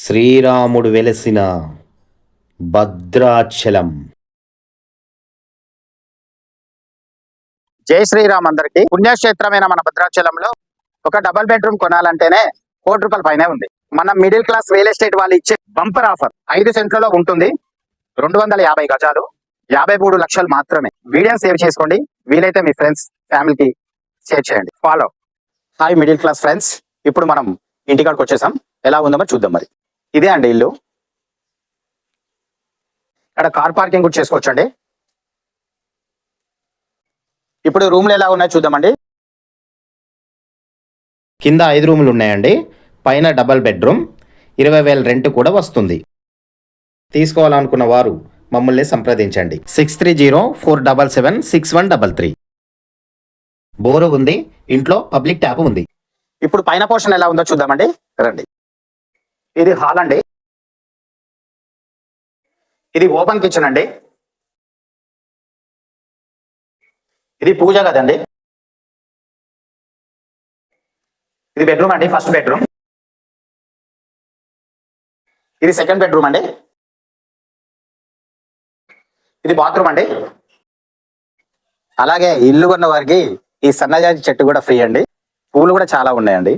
శ్రీరాముడు వెలసిన భద్రాచలం. జై శ్రీరామ్ అందరికి. పుణ్యక్షేత్రమైన మన భద్రాచలంలో ఒక డబల్ బెడ్రూమ్ కొనాలంటేనే కోటి రూపాయల పైనే ఉంది. మన మిడిల్ క్లాస్ రియల్ ఎస్టేట్ వాళ్ళు ఇచ్చే బంపర్ ఆఫర్ ఐదు సెంట్లలో ఉంటుంది. రెండు వందల యాభై గజాలు యాభై మూడు లక్షలు మాత్రమే. వీడియో సేవ్ చేసుకోండి. వీలైతే మీ ఫ్రెండ్స్ ఫ్యామిలీకి షేర్ చేయండి. Follow hi middle class friends ఇప్పుడు మనం ఇంటికాడికి వచ్చేసాం. ఎలా ఉందో మరి చూద్దాం మరి. ఇదే అండి ఇల్లు. ఇక్కడ కార్ పార్కింగ్ కూడా చేసుకోవచ్చండి. ఇప్పుడు రూమ్లు ఎలా ఉన్నాయో చూద్దామండి. కింద ఐదు రూములు ఉన్నాయండి. పైన డబల్ బెడ్రూమ్. ఇరవై వేల రెంట్ కూడా వస్తుంది. తీసుకోవాలనుకున్న వారు మమ్మల్ని సంప్రదించండి. Six three zero four double seven six one double three. Bore ఉంది. ఇంట్లో పబ్లిక్ ట్యాప్ ఉంది. ఇప్పుడు పైన పోర్షన్ ఎలా ఉందో చూద్దామండి. రండి. ఇది హాల్ అండి. ఇది ఓపెన్ కిచెన్ అండి. ఇది పూజ కదండి ఇది బెడ్రూమ్ అండి ఫస్ట్ బెడ్రూమ్. ఇది సెకండ్ బెడ్రూమ్ అండి. ఇది బాత్రూమ్ అండి. అలాగే ఇల్లు కొన్న వారికి ఈ సన్నజాజి చెట్టు కూడా ఫ్రీ అండి. పూలు కూడా చాలా ఉన్నాయండి.